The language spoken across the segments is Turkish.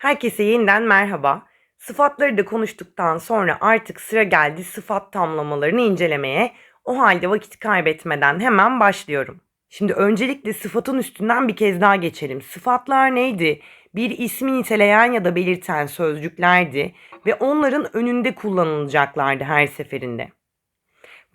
Herkese yeniden merhaba. Sıfatları da konuştuktan sonra artık sıra geldi sıfat tamlamalarını incelemeye. O halde vakit kaybetmeden hemen başlıyorum. Şimdi öncelikle sıfatın üstünden bir kez daha geçelim. Sıfatlar neydi? Bir ismi niteleyen ya da belirten sözcüklerdi ve onların önünde kullanılacaklardı her seferinde.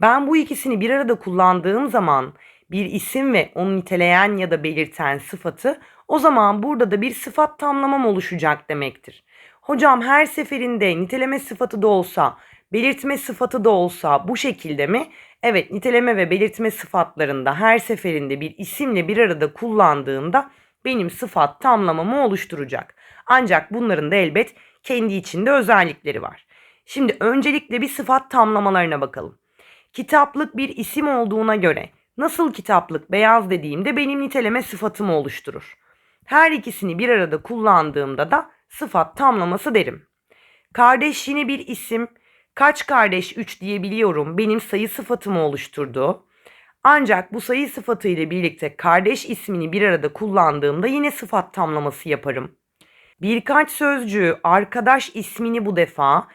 Ben bu ikisini bir arada kullandığım zaman bir isim ve onu niteleyen ya da belirten sıfatı o zaman burada da bir sıfat tamlamam oluşacak demektir. Hocam her seferinde niteleme sıfatı da olsa, belirtme sıfatı da olsa bu şekilde mi? Evet, niteleme ve belirtme sıfatlarında her seferinde bir isimle bir arada kullandığımda benim sıfat tamlamamı oluşturacak. Ancak bunların da elbet kendi içinde özellikleri var. Şimdi öncelikle bir sıfat tamlamalarına bakalım. Kitaplık bir isim olduğuna göre nasıl kitaplık beyaz dediğimde benim niteleme sıfatımı oluşturur. Her ikisini bir arada kullandığımda da sıfat tamlaması derim. Kardeş yine bir isim. Kaç kardeş 3 diyebiliyorum benim sayı sıfatımı oluşturduğu. Ancak bu sayı sıfatı ile birlikte kardeş ismini bir arada kullandığımda yine sıfat tamlaması yaparım. Birkaç sözcüğü arkadaş ismini bu defa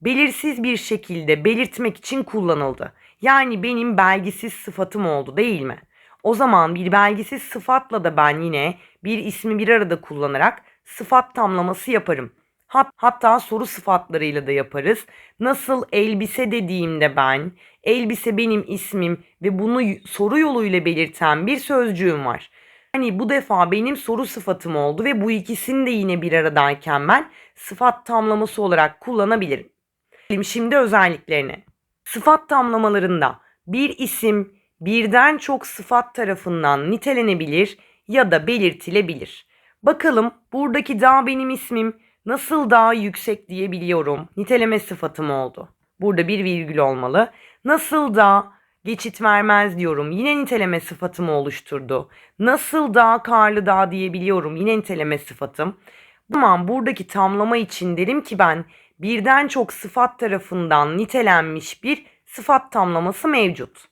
belirsiz bir şekilde belirtmek için kullanıldı. Yani benim belgisiz sıfatım oldu değil mi? O zaman bir belgisiz sıfatla da ben yine bir ismi bir arada kullanarak sıfat tamlaması yaparım. Hat, hatta soru sıfatlarıyla da yaparız. Nasıl elbise dediğimde ben, elbise benim ismim ve bunu soru yoluyla belirten bir sözcüğüm var. Hani bu defa benim soru sıfatım oldu ve bu ikisini de yine bir aradayken ben sıfat tamlaması olarak kullanabilirim. Şimdi özelliklerine. Sıfat tamlamalarında bir isim birden çok sıfat tarafından nitelenebilir ya da belirtilebilir. Bakalım buradaki dağ benim ismim nasıl daha yüksek diyebiliyorum. Niteleme sıfatım oldu. Burada bir virgül olmalı. Nasıl da geçit vermez diyorum. Yine niteleme sıfatımı oluşturdu. Nasıl daha karlı dağ diyebiliyorum. Yine niteleme sıfatım. Zaman buradaki tamlama için derim ki ben birden çok sıfat tarafından nitelenmiş bir sıfat tamlaması mevcut.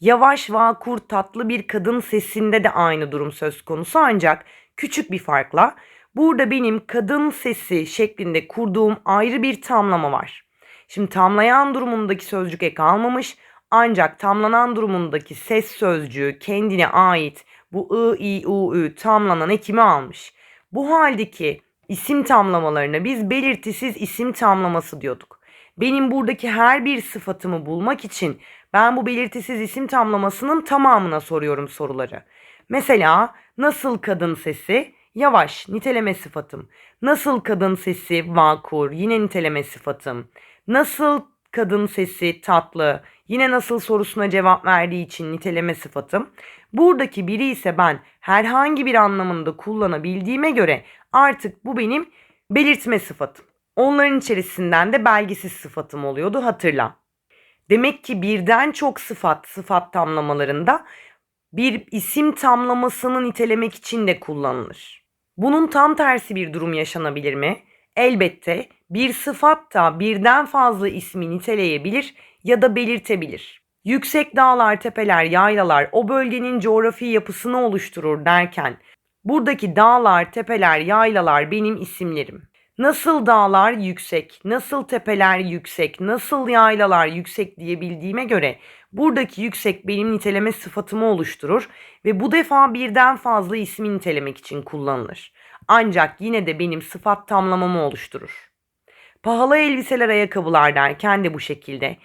Yavaş, vakur, tatlı bir kadın sesinde de aynı durum söz konusu ancak küçük bir farkla burada benim kadın sesi şeklinde kurduğum ayrı bir tamlama var. Şimdi tamlayan durumundaki sözcük ek almamış ancak tamlanan durumundaki ses sözcüğü kendine ait bu ı, i, u, ü tamlanan ekimi almış. Bu haldeki isim tamlamalarına biz belirtisiz isim tamlaması diyorduk. Benim buradaki her bir sıfatımı bulmak için ben bu belirtisiz isim tamlamasının tamamına soruyorum soruları. Mesela nasıl kadın sesi? Yavaş, niteleme sıfatım. Nasıl kadın sesi? Vakur, yine niteleme sıfatım. Nasıl kadın sesi? Tatlı, yine nasıl sorusuna cevap verdiği için niteleme sıfatım. Buradaki biri ise ben herhangi bir anlamında kullanabildiğime göre artık bu benim belirtme sıfatım. Onların içerisinden de belgisiz sıfatım oluyordu hatırla. Demek ki birden çok sıfat sıfat tamlamalarında bir isim tamlamasını nitelemek için de kullanılır. Bunun tam tersi bir durum yaşanabilir mi? Elbette bir sıfat da birden fazla ismi niteleyebilir ya da belirtebilir. Yüksek dağlar, tepeler, yaylalar o bölgenin coğrafi yapısını oluşturur derken buradaki dağlar, tepeler, yaylalar benim isimlerim. Nasıl dağlar yüksek, nasıl tepeler yüksek, nasıl yaylalar yüksek diyebildiğime göre buradaki yüksek benim niteleme sıfatımı oluşturur ve bu defa birden fazla ismi nitelemek için kullanılır. Ancak yine de benim sıfat tamlamamı oluşturur. Pahalı elbiseler, ayakkabılar derken de bu şekilde.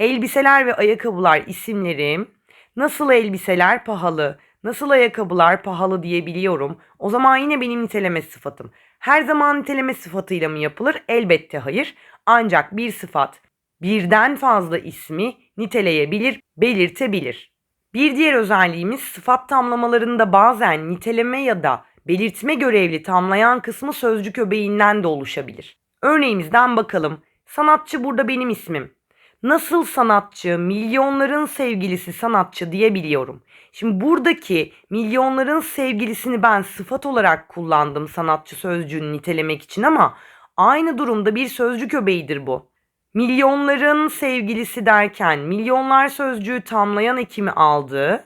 Elbiseler ve ayakkabılar isimlerim. Nasıl elbiseler pahalı, nasıl ayakkabılar pahalı diyebiliyorum. O zaman yine benim niteleme sıfatım. Her zaman niteleme sıfatıyla mı yapılır? Elbette hayır. Ancak bir sıfat birden fazla ismi niteleyebilir, belirtebilir. Bir diğer özelliğimiz sıfat tamlamalarında bazen niteleme ya da belirtme görevli tamlayan kısmı sözcük öbeğinden de oluşabilir. Örneğimizden bakalım. Sanatçı burada benim ismim. Nasıl sanatçı, milyonların sevgilisi sanatçı diyebiliyorum. Şimdi buradaki milyonların sevgilisini ben sıfat olarak kullandım sanatçı sözcüğünü nitelemek için ama aynı durumda bir sözcük öbeğidir bu. Milyonların sevgilisi derken milyonlar sözcüğü tamlayan ekimi aldı.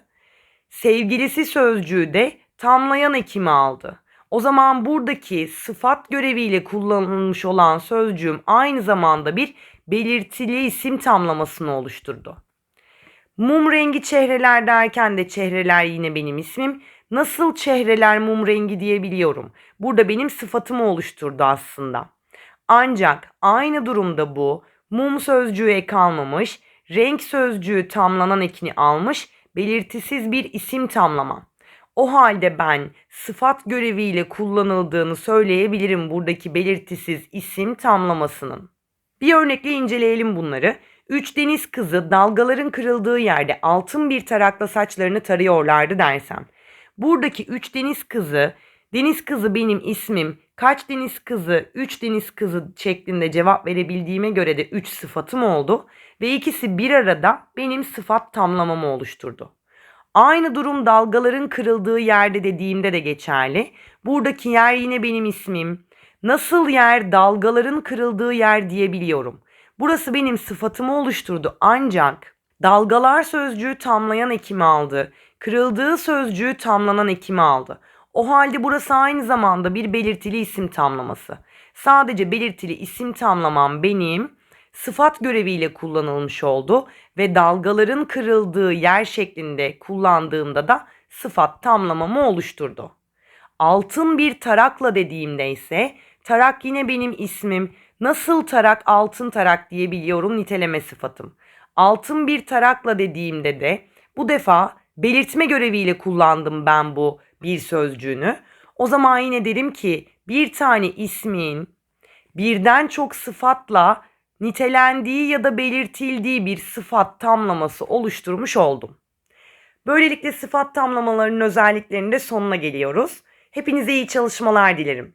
Sevgilisi sözcüğü de tamlayan ekimi aldı. O zaman buradaki sıfat göreviyle kullanılmış olan sözcüğüm aynı zamanda bir belirtili isim tamlamasını oluşturdu. Mum rengi çehreler derken de çehreler yine benim ismim. Nasıl çehreler mum rengi diyebiliyorum. Burada benim sıfatımı oluşturdu aslında. Ancak aynı durumda bu mum sözcüğü ek almamış, renk sözcüğü tamlanan ekini almış, belirtisiz bir isim tamlama. O halde ben sıfat göreviyle kullanıldığını söyleyebilirim buradaki belirtisiz isim tamlamasının. Bir örnekle inceleyelim bunları. Üç deniz kızı dalgaların kırıldığı yerde altın bir tarakla saçlarını tarıyorlardı dersem. Buradaki üç deniz kızı, deniz kızı benim ismim, kaç deniz kızı, üç deniz kızı şeklinde cevap verebildiğime göre de üç sıfatım oldu ve ikisi bir arada benim sıfat tamlamamı oluşturdu. Aynı durum dalgaların kırıldığı yerde dediğimde de geçerli. Buradaki yer yine benim ismim. Nasıl yer dalgaların kırıldığı yer diyebiliyorum. Burası benim sıfatımı oluşturdu ancak dalgalar sözcüğü tamlayan ekimi aldı. Kırıldığı sözcüğü tamlanan ekimi aldı. O halde burası aynı zamanda bir belirtili isim tamlaması. Sadece belirtili isim tamlamam benim sıfat göreviyle kullanılmış oldu ve dalgaların kırıldığı yer şeklinde kullandığımda da sıfat tamlamamı oluşturdu. Altın bir tarakla dediğimde ise tarak yine benim ismim. Nasıl tarak altın tarak diyebiliyorum niteleme sıfatım. Altın bir tarakla dediğimde de bu defa belirtme göreviyle kullandım ben bu bir sözcüğünü. O zaman yine derim ki bir tane ismin birden çok sıfatla nitelendiği ya da belirtildiği bir sıfat tamlaması oluşturmuş oldum. Böylelikle sıfat tamlamalarının özelliklerinin de sonuna geliyoruz. Hepinize iyi çalışmalar dilerim.